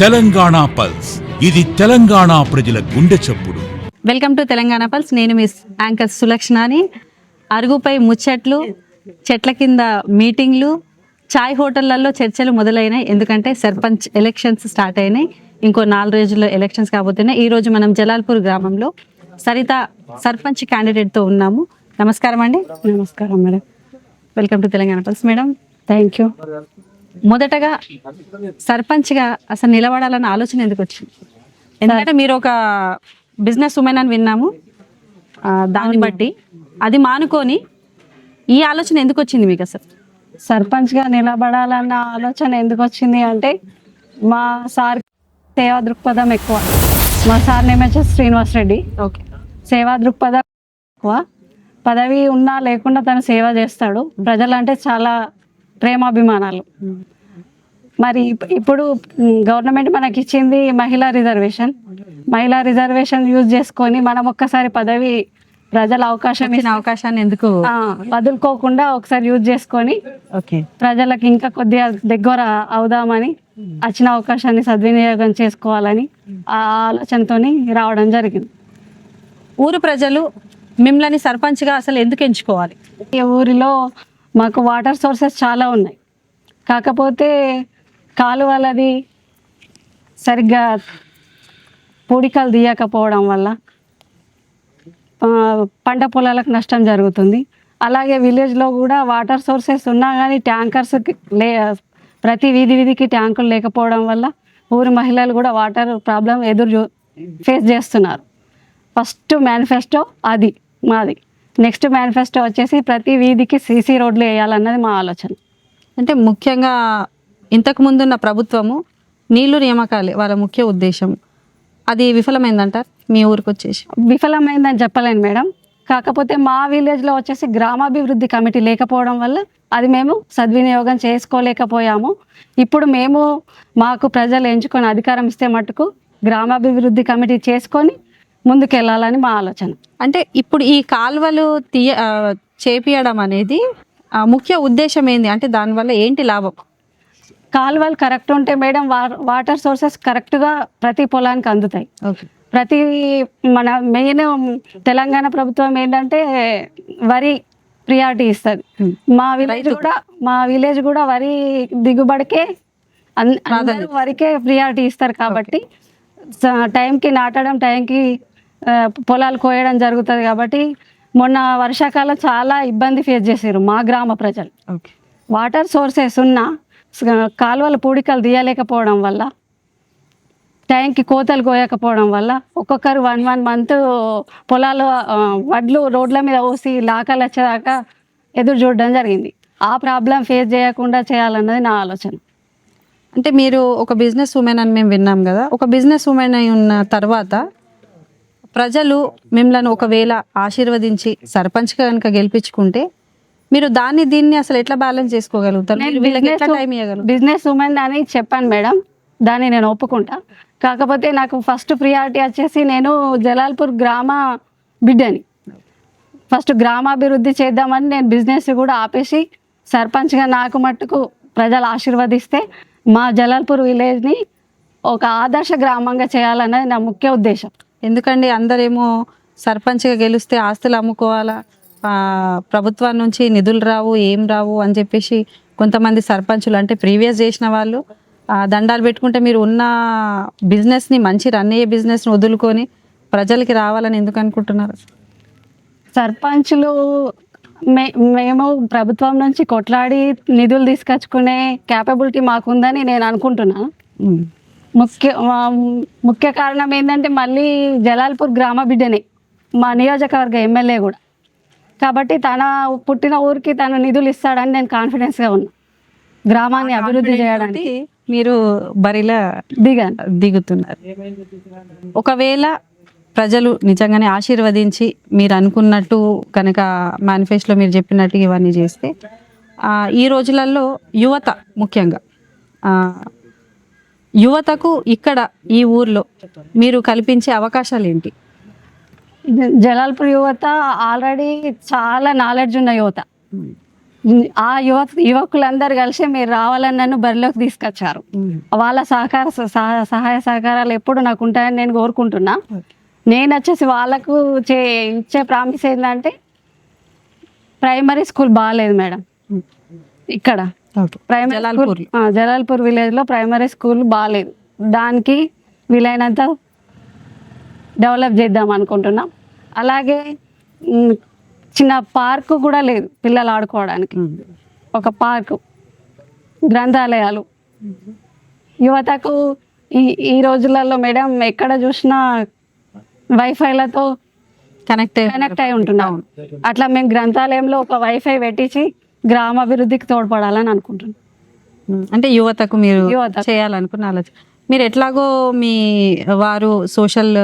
Telangana pulse. ఇది తెలంగాణ ప్రజల గుండె చప్పుడు. Welcome to Telangana pulse. నేను మిస్ యాంకర్ సులక్షణాని. అరుగుపై ముచ్చట్లు చెట్ల కింద మీటింగ్లు చాయ్ హోటళ్ళలో చర్చలు మొదలైనాయి. ఎందుకంటే సర్పంచ్ ఎలక్షన్స్ స్టార్ట్ అయినాయి. ఇంకో నాలుగు రోజుల్లో ఎలక్షన్స్ కాబోతున్నాయి. ఈ రోజు మనం జలాల్పూర్ గ్రామంలో సరిత సర్పంచ్ క్యాండిడేట్తో ఉన్నాము. నమస్కారం అండి. నమస్కారం madam. Welcome to Telangana pulse madam. Thank you మొదటగా సర్పంచ్గా అసలు నిలబడాలన్న ఆలోచన ఎందుకు వచ్చింది? ఎందుకంటే మీరు ఒక బిజినెస్ ఉమెన్ అని విన్నాము. దాన్ని బట్టి అది మానుకొని ఈ ఆలోచన ఎందుకు వచ్చింది మీకు అసలు? సర్పంచ్గా నిలబడాలన్న ఆలోచన ఎందుకు వచ్చింది అంటే మా సార్ సేవా దృక్పథం ఎక్కువ. మా సార్ నేమ్ వచ్చేసి శ్రీనివాస్ రెడ్డి. ఓకే. సేవా దృక్పథం ఎక్కువ. పదవి ఉన్నా లేకుండా తను సేవ చేస్తాడు. ప్రజలంటే చాలా ప్రేమాభిమానాలు. మరి ఇప్- ఇప్పుడు గవర్నమెంట్ మనకి ఇచ్చింది మహిళా రిజర్వేషన్. మహిళా రిజర్వేషన్ యూజ్ చేసుకొని మనం ఒక్కసారి పదవి ప్రజల అవకాశం ఇచ్చిన అవకాశాన్ని ఎందుకు వదులుకోకుండా ఒకసారి యూజ్ చేసుకొని ఓకే. ప్రజలకు ఇంకా కొద్దిగా దగ్గర అవుదామని వచ్చిన అవకాశాన్ని సద్వినియోగం చేసుకోవాలని ఆ ఆలోచనతోని రావడం జరిగింది. ఊరు ప్రజలు మిమ్మల్ని సర్పంచ్గా అసలు ఎందుకు ఎంచుకోవాలి? ఈ ఊరిలో మాకు వాటర్ సోర్సెస్ చాలా ఉన్నాయి. కాకపోతే కాలువలది సరిగ్గా పూడికలు తీయకపోవడం వల్ల పంట పొలాలకు నష్టం జరుగుతుంది. అలాగే విలేజ్లో కూడా వాటర్ సోర్సెస్ ఉన్నా కానీ ట్యాంకర్స్ లే ప్రతి వీధి వీధికి ట్యాంకులు లేకపోవడం వల్ల ఊరి మహిళలు కూడా వాటర్ ప్రాబ్లం ఎదురు ఫేస్ చేస్తున్నారు. ఫస్ట్ మేనిఫెస్టో అది మాది. నెక్స్ట్ మేనిఫెస్టో వచ్చేసి ప్రతి వీధికి సీసీ రోడ్లు వేయాలన్నది మా ఆలోచన. అంటే ముఖ్యంగా ఇంతకు ముందున్న ప్రభుత్వము నీళ్ళు నియామకాలే వాళ్ళ ముఖ్య ఉద్దేశం. అది విఫలమైందంటారు? మీ ఊరికి వచ్చేసి విఫలమైందని చెప్పలేను మేడం. కాకపోతే మా విలేజ్లో వచ్చేసి గ్రామాభివృద్ధి కమిటీ లేకపోవడం వల్ల అది మేము సద్వినియోగం చేసుకోలేకపోయాము. ఇప్పుడు మేము మాకు ప్రజలు ఎంచుకొని అధికారం ఇస్తే మటుకు గ్రామాభివృద్ధి కమిటీ చేసుకొని ముందుకెళ్ళాలని మా ఆలోచన. అంటే ఇప్పుడు ఈ కాలువలు తీయ చేపియడం అనేది ముఖ్య ఉద్దేశం ఏంది? అంటే దానివల్ల ఏంటి లాభం? కాలువలు కరెక్ట్ ఉంటే మేడం వా- వాటర్ సోర్సెస్ కరెక్ట్గా ప్రతి పొలానికి అందుతాయి. ప్రతి మన మెయిన్ తెలంగాణ ప్రభుత్వం ఏంటంటే వరి ప్రియారిటీ ఇస్తుంది. మా విలేజ్ కూడా మా విలేజ్ కూడా వరి దిగుబడికే వరికే ప్రియారిటీ ఇస్తారు కాబట్టి టైంకి నాటడం టైంకి పొలాలు కోయడం జరుగుతుంది కాబట్టి మొన్న వర్షాకాలం చాలా ఇబ్బంది ఫేస్ చేశారు మా గ్రామ ప్రజలు. వాటర్ సోర్సెస్ ఉన్న కాలువల పూడికలు తీయలేకపోవడం వల్ల టైంకి కోతలు కోయకపోవడం వల్ల ఒక్కొక్కరు వన్ వన్ మంత్ పొలాలు వడ్లు రోడ్ల మీద పోసి లాకలు వచ్చేదాకా ఎదురు చూడడం జరిగింది. ఆ ప్రాబ్లం ఫేస్ చేయకుండా చేయాలన్నది నా ఆలోచన. అంటే మీరు ఒక బిజినెస్ ఉమెన్ అని మేము విన్నాం కదా. ఒక బిజినెస్ ఉమెన్ అయి ఉన్న తర్వాత ప్రజలు మిమ్మల్ని ఒకవేళ ఆశీర్వదించి సర్పంచ్గా కనుక గెలిపించుకుంటే మీరు దాన్ని దీన్ని అసలు ఎట్లా బ్యాలెన్స్ చేసుకోగలుగుతారు? బిజినెస్ ఉమెన్ అని చెప్పాను మేడం. దాన్ని నేను ఒప్పుకుంటా. కాకపోతే నాకు ఫస్ట్ ప్రియారిటీ వచ్చేసి నేను జలాల్పూర్ గ్రామ బిడ్డని. ఫస్ట్ గ్రామాభివృద్ధి చేద్దామని నేను బిజినెస్ కూడా ఆపేసి సర్పంచ్గా నాకు మట్టుకు ప్రజలు ఆశీర్వదిస్తే మా జలాల్పూర్ విలేజ్ని ఒక ఆదర్శ గ్రామంగా చేయాలన్నది నా ముఖ్య ఉద్దేశం. ఎందుకండి అందరేమో సర్పంచ్గా గెలిస్తే ఆస్తులు అమ్ముకోవాలా? ప్రభుత్వం నుంచి నిధులు రావు ఏం రావు అని చెప్పేసి కొంతమంది సర్పంచులు అంటే ప్రీవియస్ చేసిన వాళ్ళు దండాలు పెట్టుకుంటే మీరు ఉన్న బిజినెస్ని మంచి రన్ అయ్యే బిజినెస్ని వదులుకొని ప్రజలకి రావాలని ఎందుకు అనుకుంటున్నారు? సర్పంచులు మే మేము ప్రభుత్వం నుంచి కొట్లాడి నిధులు తీసుకొచ్చుకునే క్యాపబిలిటీ మాకుందని నేను అనుకుంటున్నాను ముఖ్య ముఖ్య కారణం ఏంటంటే మళ్ళీ జలాల్పూర్ గ్రామ బిడ్డనే మా నియోజకవర్గ ఎమ్మెల్యే కూడా. కాబట్టి తన పుట్టిన ఊరికి తన నిధులు ఇస్తాడని నేను కాన్ఫిడెన్స్గా ఉన్నా. గ్రామాన్ని అభివృద్ధి చేయడానికి మీరు బరిలా దిగాను. దిగుతున్నారు. ఒకవేళ ప్రజలు నిజంగానే ఆశీర్వదించి మీరు అనుకున్నట్టు కనుక మేనిఫెస్టోలో మీరు చెప్పినట్టు ఇవన్నీ చేస్తే ఈ రోజులలో యువత ముఖ్యంగా యువతకు ఇక్కడ ఈ ఊర్లో మీరు కల్పించే అవకాశాలు ఏంటి? జలాల్పూర్ యువత ఆల్రెడీ చాలా నాలెడ్జ్ ఉన్న యువత. ఆ యువ యువకులందరూ కలిసి మీరు రావాలని నన్ను బరిలోకి తీసుకొచ్చారు. వాళ్ళ సహకార సహ- సహాయ సహకారాలు ఎప్పుడు నాకు ఉంటాయని నేను కోరుకుంటున్నా. నేను వచ్చేసి వాళ్ళకు చే ఇచ్చే ప్రామిస్ ఏంటంటే ప్రైమరీ స్కూల్ బాగాలేదు మేడం. ఇక్కడ. ప్రైమరీ జలాల్పూర్ జలాల్పూర్ విలేజ్లో ప్రైమరీ స్కూల్ బాగాలేదు దానికి వీలైనంత డెవలప్ చేద్దాం అనుకుంటున్నాం. అలాగే చిన్న పార్కు కూడా లేదు పిల్లలు ఆడుకోవడానికి. ఒక పార్కు గ్రంథాలయాలు. యువతకు ఈ ఈ రోజులలో మేడం ఎక్కడ చూసినా వైఫైలతో కనెక్ట్ కనెక్ట్ అయి ఉంటున్నాం అట్లా మేము గ్రంథాలయంలో ఒక వైఫై పెట్టించి గ్రామాభివృద్ధికి తోడ్పడాలని అనుకుంటున్నాం అంటే యువతకు మీరు యువతకు. చేయాలనుకున్న ఆలోచన. మీరు ఎట్లాగో మీ వారు సోషల్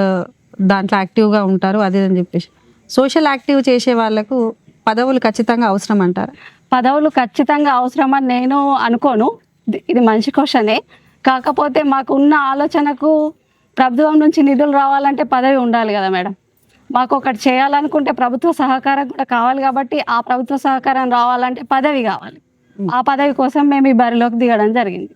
దాంట్లో యాక్టివ్గా ఉంటారు అదే అని చెప్పేసి. సోషల్ యాక్టివ్ చేసే వాళ్ళకు పదవులు ఖచ్చితంగా అవసరం అంటారు? పదవులు ఖచ్చితంగా అవసరమని నేను అనుకోను. ఇది- మంచి క్వశ్చనే కాకపోతే మాకు ఉన్న ఆలోచనకు ప్రభుత్వం నుంచి నిధులు రావాలంటే పదవి ఉండాలి కదా మేడం. మాకు ఒకటి చేయాలనుకుంటే ప్రభుత్వ సహకారం కూడా కావాలి కాబట్టి ఆ ప్రభుత్వ సహకారం రావాలంటే పదవి కావాలి. ఆ పదవి కోసం మేము ఈ బరిలోకి దిగడం జరిగింది.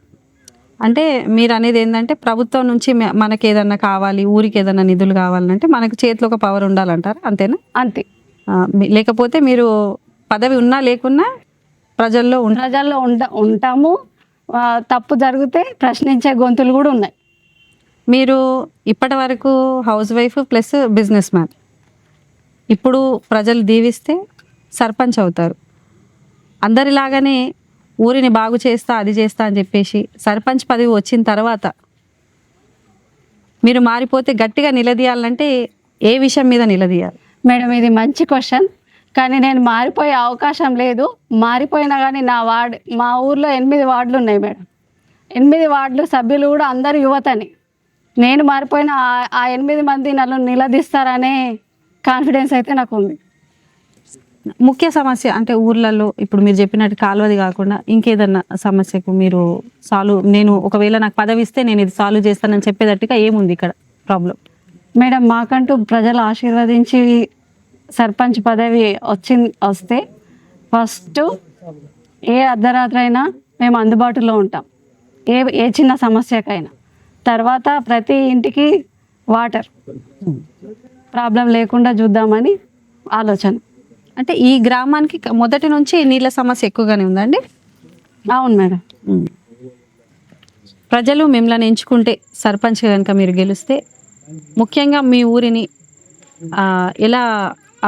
అంటే మీరు అనేది ఏంటంటే ప్రభుత్వం నుంచి మనకి ఏదన్నా కావాలి ఊరికి ఏదన్నా నిధులు కావాలంటే మనకు చేతిలో ఒక పవర్ ఉండాలంటారు? అంతేనా? అంతే. లేకపోతే మీరు పదవి ఉన్నా లేకున్నా ప్రజల్లో ప్రజల్లో ఉండ ఉంటాము. తప్పు జరిగితే ప్రశ్నించే గొంతులు కూడా ఉన్నాయి. మీరు ఇప్పటి వరకు housewife plus businessman. ఇప్పుడు ప్రజలు దీవిస్తే సర్పంచ్ అవుతారు. అందరిలాగానే ఊరిని బాగు చేస్తా అది చేస్తా అని చెప్పేసి సర్పంచ్ పదవి వచ్చిన తర్వాత మీరు మారిపోతే గట్టిగా నిలదీయాలంటే ఏ విషయం మీద నిలదీయాలి? మేడం ఇది మంచి క్వశ్చన్. కానీ నేను మారిపోయే అవకాశం లేదు. మారిపోయినా కానీ నా వార్డ్ మా ఊర్లో ఎనిమిది వార్డులు ఉన్నాయి మేడం. ఎనిమిది వార్డులు సభ్యులు కూడా అందరు యువతని. నేను మారిపోయిన ఆ- ఆ ఎనిమిది మంది నన్ను నిలదీస్తారనే కాన్ఫిడెన్స్ అయితే నాకు ఉంది ముఖ్య సమస్య అంటే ఊర్లలో ఇప్పుడు మీరు చెప్పినట్టు కాలువది కాకుండా ఇంకేదన్నా సమస్యకు మీరు సాల్వ్ నేను ఒకవేళ నాకు పదవి ఇస్తే నేను ఇది సాల్వ్ చేస్తానని చెప్పేటట్టుగా ఏముంది ఇక్కడ ప్రాబ్లం? మేడం మాకంటూ ప్రజలు ఆశీర్వదించి సర్పంచ్ పదవి వచ్చింది వస్తే ఫస్ట్ ఏ అర్ధరాత్రి అయినా మేము అందుబాటులో ఉంటాం. ఏ ఏ చిన్న సమస్యకైనా. తర్వాత ప్రతి ఇంటికి వాటర్. ప్రాబ్లం లేకుండా చూద్దామని ఆలోచన. అంటే ఈ గ్రామానికి మొదటి నుంచి నీళ్ళ సమస్య ఎక్కువగానే ఉందండి? అవును మేడం. ప్రజలు మిమ్మల్ని ఎంచుకుంటే సర్పంచ్ కనుక మీరు గెలిస్తే ముఖ్యంగా మీ ఊరిని ఎలా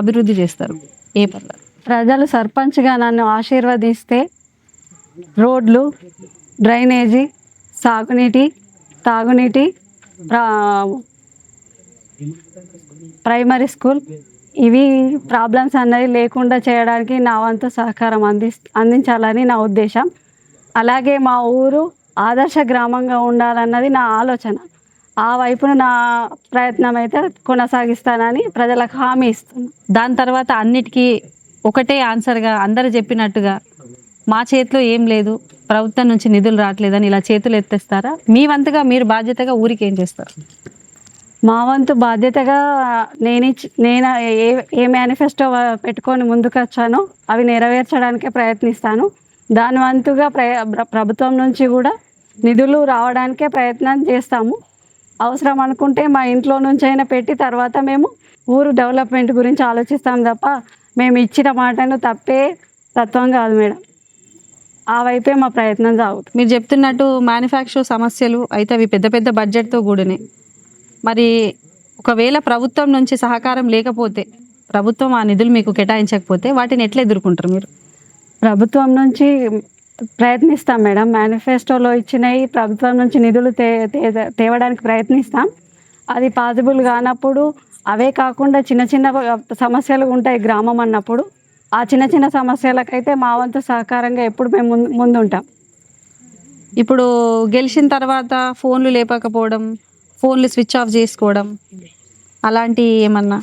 అభివృద్ధి చేస్తారు? ఏ పట్ల ప్రజలు సర్పంచ్గా నన్ను ఆశీర్వదిస్తే రోడ్లు డ్రైనేజీ సాగునీటి తాగునీటి ప్రైమరీ స్కూల్. ఇవి ప్రాబ్లమ్స్ అన్నవి లేకుండా చేయడానికి నా వంతు సహకారం అంది అందించాలని నా ఉద్దేశం. అలాగే మా ఊరు ఆదర్శ గ్రామంగా ఉండాలన్నది నా ఆలోచన. ఆ వైపున నా ప్రయత్నం అయితే కొనసాగిస్తానని ప్రజలకు హామీ ఇస్తున్నాను దాని తర్వాత అన్నిటికీ ఒకటే ఆన్సర్గా అందరు చెప్పినట్టుగా మా చేతిలో ఏం లేదు ప్రభుత్వం నుంచి నిధులు రావట్లేదని ఇలా చేతులు ఎత్తేస్తారా? మీ వంతుగా మీరు బాధ్యతగా ఊరికి ఏం చేస్తారు? మా వంతు బాధ్యతగా నేను ఇచ్చి నేను ఏ ఏ మేనిఫెస్టో పెట్టుకొని ముందుకు వచ్చానో అవి నెరవేర్చడానికే ప్రయత్నిస్తాను. దాని వంతుగా ప్ర- ప్రభుత్వం నుంచి కూడా నిధులు రావడానికే ప్రయత్నం చేస్తాము. అవసరం అనుకుంటే మా ఇంట్లో నుంచి అయినా పెట్టి తర్వాత మేము ఊరు డెవలప్మెంట్ గురించి ఆలోచిస్తాం తప్ప మేము ఇచ్చిన మాటను తప్పే తత్వం కాదు మేడం. ఆ వైపే మా ప్రయత్నం సాగుతుంది. మీరు చెప్తున్నట్టు మ్యానుఫ్యాక్చర్ సమస్యలు అయితే అవి పెద్ద పెద్ద బడ్జెట్తో కూడినాయి మరి ఒకవేళ ప్రభుత్వం నుంచి సహకారం లేకపోతే ప్రభుత్వం ఆ నిధులు మీకు కేటాయించకపోతే వాటిని ఎట్లా ఎదుర్కొంటారు మీరు? ప్రభుత్వం నుంచి ప్రయత్నిస్తాం మేడం. మేనిఫెస్టోలో ఇచ్చినవి ప్రభుత్వం నుంచి నిధులు తే తేవడానికి ప్రయత్నిస్తాం. అది పాసిబుల్ కానప్పుడు అవే కాకుండా చిన్న చిన్న సమస్యలు ఉంటాయి గ్రామం అన్నప్పుడు. ఆ చిన్న చిన్న సమస్యలకైతే మా వంతు సహకారంగా ఎప్పుడు మేము ముందు ముందుంటాం. ఇప్పుడు గెలిచిన తర్వాత ఫోన్లు లేపకపోవడం ఫోన్లు స్విచ్ ఆఫ్ చేసుకోవడం అలాంటి ఏమన్నా?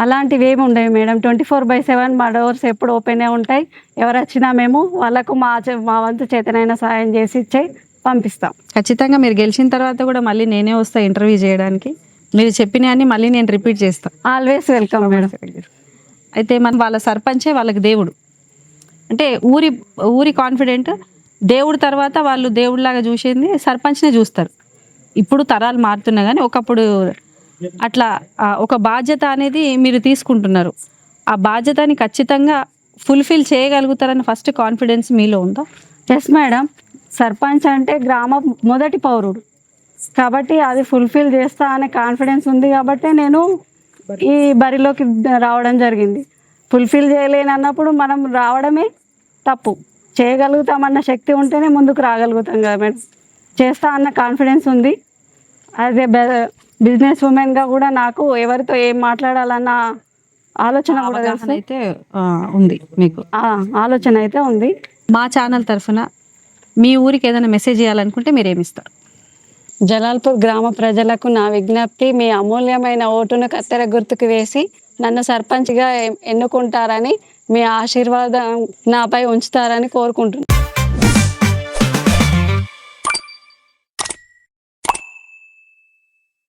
అలాంటివి ఏమి ఉండవు madam. Twenty four by seven మా డోర్స్ ఎప్పుడు ఓపెనే ఉంటాయి. ఎవరు వచ్చినా మేము వాళ్ళకు మా మా వంతు చేతనైనా సాయం చేసి ఇచ్చే పంపిస్తాం. ఖచ్చితంగా మీరు గెలిచిన తర్వాత కూడా మళ్ళీ నేనే వస్తా ఇంటర్వ్యూ చేయడానికి. మీరు చెప్పినవన్నీ మళ్ళీ నేను రిపీట్ చేస్తాను ఆల్వేస్ వెల్కమ్ మేడం. అయితే మన వాళ్ళ సర్పంచే వాళ్ళకి దేవుడు. అంటే ఊరి ఊరి కాన్ఫిడెంట్ దేవుడి తర్వాత వాళ్ళు దేవుడిలాగా చూసింది సర్పంచ్నే చూస్తారు. ఇప్పుడు తరాలు మారుతున్నాయి కానీ ఒకప్పుడు అట్లా ఒక బాధ్యత అనేది మీరు తీసుకుంటున్నారు. ఆ బాధ్యతని ఖచ్చితంగా ఫుల్ఫిల్ చేయగలుగుతారని ఫస్ట్ కాన్ఫిడెన్స్ మీలో ఉందా? ఎస్ మేడం సర్పంచ్ అంటే గ్రామ మొదటి పౌరుడు. కాబట్టి అది ఫుల్ఫిల్ చేస్తా అనే కాన్ఫిడెన్స్ ఉంది కాబట్టి నేను ఈ బరిలోకి రావడం జరిగింది. ఫుల్ఫిల్ చేయలేని అన్నప్పుడు మనం రావడమే తప్పు. చేయగలుగుతామన్న శక్తి ఉంటేనే ముందుకు రాగలుగుతాం కదా మేడం చేస్తా అన్న కాన్ఫిడెన్స్ ఉంది. అదే బిజినెస్ ఉమెన్గా కూడా నాకు ఎవరితో ఏం మాట్లాడాలన్న ఆలోచన కూడా అయితే ఉంది మీకు. ఆలోచన అయితే ఉంది. మా ఛానల్ తరఫున మీ ఊరికి ఏదైనా మెసేజ్ చేయాలనుకుంటే మీరు ఏమి ఇస్తారు జలాల్పూర్ గ్రామ ప్రజలకు నా విజ్ఞప్తి మీ అమూల్యమైన ఓటును కత్తెర గుర్తుకు వేసి నన్ను సర్పంచ్గా ఎన్నుకుంటారని మీ ఆశీర్వాదం నాపై ఉంచుతారని కోరుకుంటున్నాను